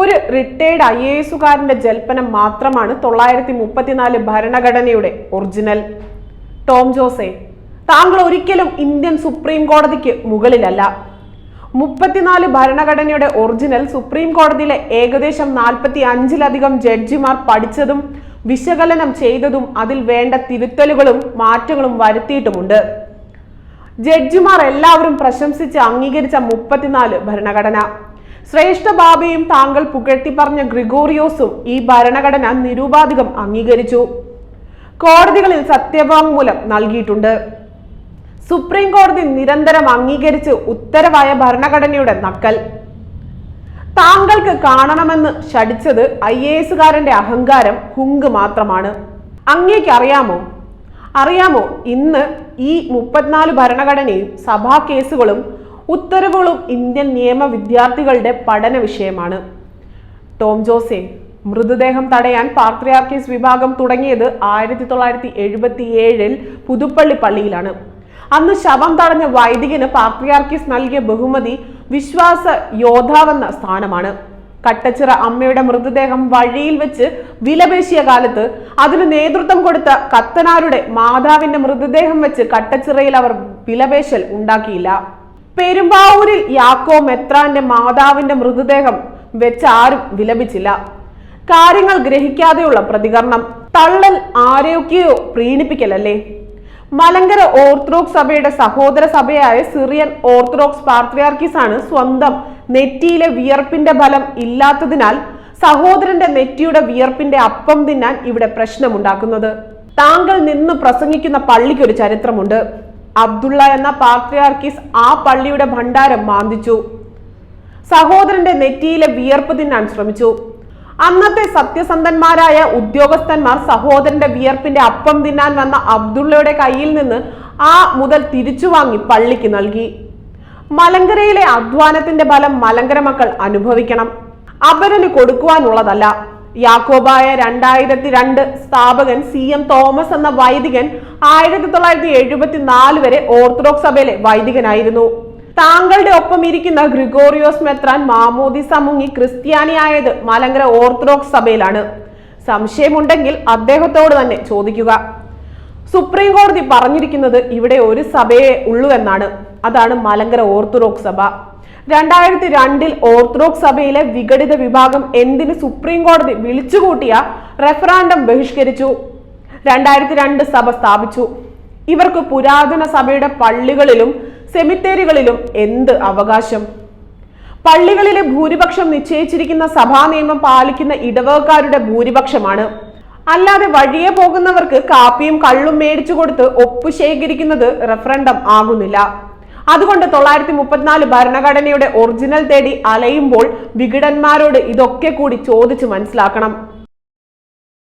ഒരു retired I A എസുകാരന്റെ ജൽപ്പനം മാത്രമാണ് തൊള്ളായിരത്തി മുപ്പത്തിനാല് ഭരണഘടനയുടെ ഒറിജിനൽ ടോം ജോസെ താങ്കൾ ഒരിക്കലും ഇന്ത്യൻ സുപ്രീം കോടതിക്ക് മുകളിലല്ല. മുപ്പത്തിനാല് ഭരണഘടനയുടെ ഒറിജിനൽ സുപ്രീം കോടതിയിലെ ഏകദേശം നാൽപ്പത്തി അഞ്ചിലധികം ജഡ്ജിമാർ പഠിച്ചതും വിശകലനം ചെയ്തതും അതിൽ വേണ്ട തിരുത്തലുകളും മാറ്റങ്ങളും വരുത്തിയിട്ടുമുണ്ട്. ജഡ്ജിമാർ എല്ലാവരും പ്രശംസിച്ച് അംഗീകരിച്ച മുപ്പത്തിനാല് ഭരണഘടന. ശ്രേഷ്ഠ ബാബയും താങ്കൾ പുകഴ്ത്തി പറഞ്ഞ ഗ്രിഗോറിയോസും ഈ ഭരണഘടന നിരൂപാധികം അംഗീകരിച്ചു. കോടതികളിൽ സത്യവാങ്മൂലം നൽകിയിട്ടുണ്ട്. സുപ്രീം കോടതി നിരന്തരം അംഗീകരിച്ച് ഉത്തരവായ ഭരണഘടനയുടെ നക്കൽ. താങ്കൾക്ക് കാണണമെന്ന് ശടിച്ചത് ഐ എ എസുകാരന്റെ അഹങ്കാരം ഹുങ്ക് മാത്രമാണ്. അങ്ങേക്ക് അറിയാമോ അറിയാമോ? ഇന്ന് ഈ മുപ്പത്തിനാല് ഭരണഘടനയും സഭാ കേസുകളും ഉത്തരവുകളും ഇന്ത്യൻ നിയമ വിദ്യാർത്ഥികളുടെ പഠന വിഷയമാണ്. ടോം ജോസെ മൃതദേഹം തടയാൻ പാത്രിയാർക്കീസ് വിഭാഗം തുടങ്ങിയത് ആയിരത്തി തൊള്ളായിരത്തി എഴുപത്തി ഏഴിൽ പുതുപ്പള്ളി പള്ളിയിലാണ്. അന്ന് ശവം തടഞ്ഞ വൈദികന് പാത്രിയാർക്കീസ് നൽകിയ ബഹുമതി വിശ്വാസ യോദ്ധാവെന്ന സ്ഥാനമാണ്. കട്ടച്ചിറ അമ്മയുടെ മൃതദേഹം വഴിയിൽ വെച്ച് വിലപേശിയ കാലത്ത് അതിന് നേതൃത്വം കൊടുത്ത കത്തനാരുടെ മാതാവിന്റെ മൃതദേഹം വെച്ച് കട്ടച്ചിറയിൽ അവർ വിലപേശൽ ഉണ്ടാക്കിയില്ല. പെരുമ്പാവൂരിൽ യാക്കോ മെത്രാന്റെ മാതാവിന്റെ മൃതദേഹം വെച്ച് ആരും വിലപിച്ചില്ല. കാര്യങ്ങൾ ഗ്രഹിക്കാതെയുള്ള പ്രതികരണം തള്ളൽ ആരെയൊക്കെയോ പ്രീണിപ്പിക്കലല്ലേ? മലങ്കര ഓർത്തഡോക്സ് സഭയുടെ സഹോദര സഭയായ സിറിയൻ ഓർത്തഡോക്സ് പാത്രിയാർക്കീസ് ആണ് സ്വന്തം നെറ്റിയിലെ വിയർപ്പിന്റെ ഫലം ഇല്ലാത്തതിനാൽ സഹോദരന്റെ നെറ്റിയുടെ വിയർപ്പിന്റെ അപ്പം തിന്നാൻ ഇവിടെ പ്രശ്നമുണ്ടാക്കുന്നത്. താങ്കൾ നിന്ന് പ്രസംഗിക്കുന്ന പള്ളിക്കൊരു ചരിത്രമുണ്ട്. അബ്ദുള്ള എന്ന പാത്രിയാർക്കിസ് ആ പള്ളിയുടെ ഭണ്ഡാരം മാന്തിച്ചു. സഹോദരന്റെ നെറ്റിയിലെ വിയർപ്പ് തിന്നാൻ ശ്രമിച്ചു. അന്നത്തെ സത്യസന്ധന്മാരായ ഉദ്യോഗസ്ഥന്മാർ സഹോദരന്റെ വിയർപ്പിന്റെ അപ്പം തിന്നാൻ വന്ന അബ്ദുള്ളയുടെ കയ്യിൽ നിന്ന് ആ മുതൽ തിരിച്ചു വാങ്ങി പള്ളിക്ക് നൽകി. മലങ്കരയിലെ അധ്വാനത്തിന്റെ ഫലം മലങ്കര മക്കൾ അനുഭവിക്കണം. അവരന് കൊടുക്കുവാനുള്ളതല്ല. യാക്കോബായ രണ്ടായിരത്തി രണ്ട് സ്ഥാപകൻ സി എം തോമസ് എന്ന വൈദികൻ ആയിരത്തി തൊള്ളായിരത്തി എഴുപത്തി നാല് വരെ ഓർത്തഡോക്സ് സഭയിലെ വൈദികനായിരുന്നു. താങ്കളുടെ ഒപ്പം ഇരിക്കുന്ന ഗ്രിഗോറിയോസ് മെത്രാൻ മാമോദിസ മുങ്ങി ക്രിസ്ത്യാനിയായത് മലങ്കര ഓർത്തഡോക്സ് സഭയിലാണ്. സംശയമുണ്ടെങ്കിൽ അദ്ദേഹത്തോട് തന്നെ ചോദിക്കുക. സുപ്രീം കോടതി പറഞ്ഞിരിക്കുന്നത് ഇവിടെ ഒരു സഭയെ ഉള്ളൂ എന്നാണ്. അതാണ് മലങ്കര ഓർത്തഡോക്സ് സഭ. രണ്ടായിരത്തി രണ്ടിൽ ഓർത്തഡോക്സ് സഭയിലെ വിഘടിത വിഭാഗം എന്തിന് സുപ്രീം കോടതി വിളിച്ചുകൂട്ടിയ റെഫറാൻഡം ബഹിഷ്കരിച്ചു? രണ്ടായിരത്തി രണ്ട് സഭ സ്ഥാപിച്ചു. ഇവർക്ക് പുരാതന സഭയുടെ പള്ളികളിലും സെമിത്തേരികളിലും എന്ത് അവകാശം? പള്ളികളിലെ ഭൂരിപക്ഷം നിശ്ചയിച്ചിരിക്കുന്ന സഭാ നിയമം പാലിക്കുന്ന ഇടവകക്കാരുടെ ഭൂരിപക്ഷമാണ്. അല്ലാതെ വഴിയെ പോകുന്നവർക്ക് കാപ്പിയും കള്ളും മേടിച്ചു കൊടുത്ത് ഒപ്പ് ശേഖരിക്കുന്നത് റെഫറൻഡം ആകുന്നില്ല. അതുകൊണ്ട് തൊള്ളായിരത്തി മുപ്പത്തിനാല് ഭരണഘടനയുടെ ഒറിജിനൽ തേടി അലയുമ്പോൾ വിഘടന്മാരോട് ഇതൊക്കെ കൂടി ചോദിച്ചു മനസ്സിലാക്കണം.